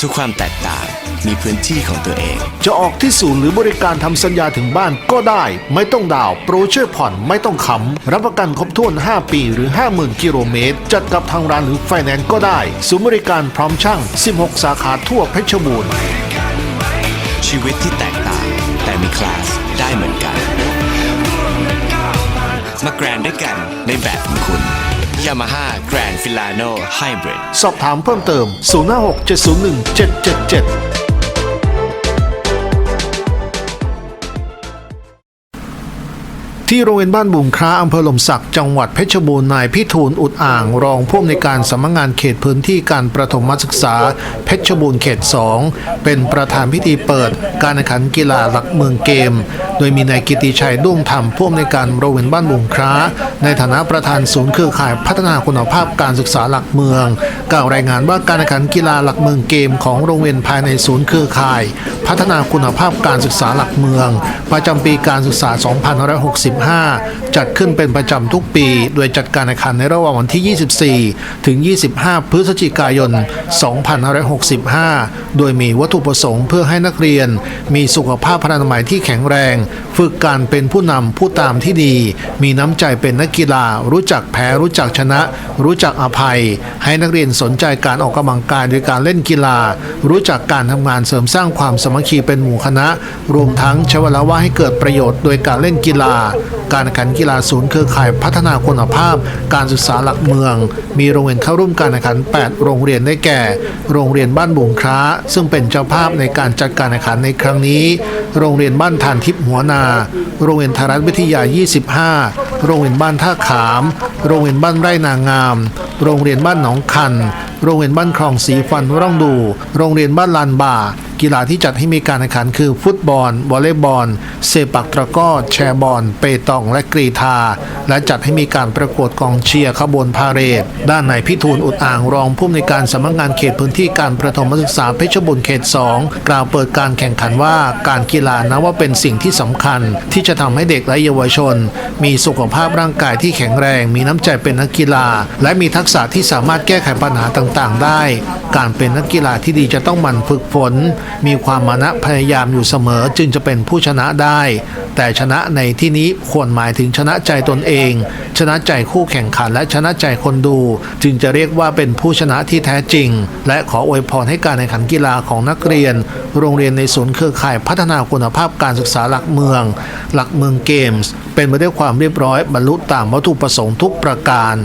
ทุกความแตกต่างมีพื้นที่ของตัวเอง จะออกที่ศูนย์หรือบริการทำสัญญาถึงบ้านก็ได้ ไม่ต้องดาวน์โปรช่วยผ่อนไม่ต้องค้ำรับประกันครบถ้วน 5 ปีหรือ 50,000 กิโลเมตร จัดกับทางร้านหรือไฟแนนซ์ก็ได้ ศูนย์บริการพร้อมช่าง 16 สาขาทั่วเพชรบูรณ์ชีวิตที่แตกต่างแต่มีคลาสได้เหมือนกัน มาแกรนด์ด้วยกันในแบบของคุณ Yamaha Grand Filano Hybrid สอบถามเพิ่มเติม 056 701 777ที่โรงเรียนบ้านบุงค้าอำเภอหลมสัก จังหวัดเพชรบูรณ์นายพิทูลอุดอ่าง รองผู้อำนวยการสำนักงานเขตพื้นที่การประถมศึกษา เพชรบูรณ์เขต 2 เป็นประธานพิธีเปิด การแข่งขันกีฬาหลักเมืองเกม โดยมีนายกิติชัยด้วงธรรมผู้อำนวยการโรงเรียนบ้านบุงค้า ในฐานะประธานศูนย์เครือข่ายพัฒนาคุณภาพการศึกษาหลักเมือง กล่าวรายงานว่าการแข่งขันกีฬาหลักเมืองเกมของโรงเรียนภายในศูนย์เครือข่าย พัฒนาคุณภาพการศึกษาหลักเมือง ประจำปีการศึกษา 2565 จัดขึ้นเป็นประจำทุกปี โดยจัดการแข่งขันในระหว่างวันที่ 24 ถึง 25 พฤศจิกายน 2565 โดยมีวัตถุประสงค์เพื่อให้นักเรียน มีสุขภาพพลานามัยที่แข็งแรงฝึกการเป็นผู้นำผู้ตามที่ดี มีน้ำใจเป็นนักกีฬา รู้จักแพ้รู้จักชนะ รู้จักอภัย ให้นักเรียนสนใจการออกกำลังกายโดยการเล่นกีฬา รู้จักการทำงานเสริมสร้างความสมัคคีเป็นหมู่คณะ รวมทั้งใช้เวลาว่างให้เกิดประโยชน์โดยการเล่นกีฬา การแข่งขันกีฬาศูนย์เครือข่ายพัฒนาคุณภาพ การศึกษาหลักเมือง มีโรงเรียนเข้าร่วมการแข่งขัน 8 โรงเรียนได้แก่ โรงเรียนบ้านบุงคร้า ซึ่งเป็นเจ้าภาพในการจัดการแข่งขันในครั้งนี้ โรงเรียนบ้านทานทิพย์หัวนา โรงเรียนไทยรัฐวิทยา 25 โรงเรียนบ้านท่าขาม โรงเรียนบ้านไร่นางาม โรงเรียนบ้านหนองคัน โรงเรียนบ้านคลองสีฟันร่องดู โรงเรียนบ้านลานบ่า กีฬาที่จัดให้มีการแข่งขันคือฟุตบอลวอลเลย์บอลเซปักตะกร้อ แชร์บอล เปตองและกรีธาและจัดให้มีการประกวดกองเชียร์ขบวนพาเหรด ด้านนายพิทูลอุดอ่างรองผู้อำนวยการสำนักงานเขตพื้นที่การประถมศึกษาเพชรบุรีเขต 2 กล่าวเปิดการแข่งขันว่าการกีฬานะว่าเป็นสิ่งที่สำคัญ ที่จะทำให้เด็กและเยาวชน มีสุขภาพร่างกายที่แข็งแรง มีน้ำใจเป็นนักกีฬา และมีทักษะที่สามารถแก้ไขปัญหาต่างต่างๆได้ การเป็นนักกีฬาที่ดีจะต้องหมั่นฝึกฝน มีความมานะพยายามอยู่เสมอจึงจะเป็นผู้ชนะได้ แต่ชนะในที่นี้ควรหมายถึงชนะใจตนเอง ชนะใจคู่แข่งขันและชนะใจคนดู จึงจะเรียกว่าเป็นผู้ชนะที่แท้จริง และขออวยพรให้การแข่งขันกีฬาของนักเรียน โรงเรียนในศูนย์เครือข่ายพัฒนาคุณภาพการศึกษาหลักเมือง หลักเมืองเกมส์ เป็นไปด้วยความเรียบร้อยบรรลุตามวัตถุประสงค์ทุกประการ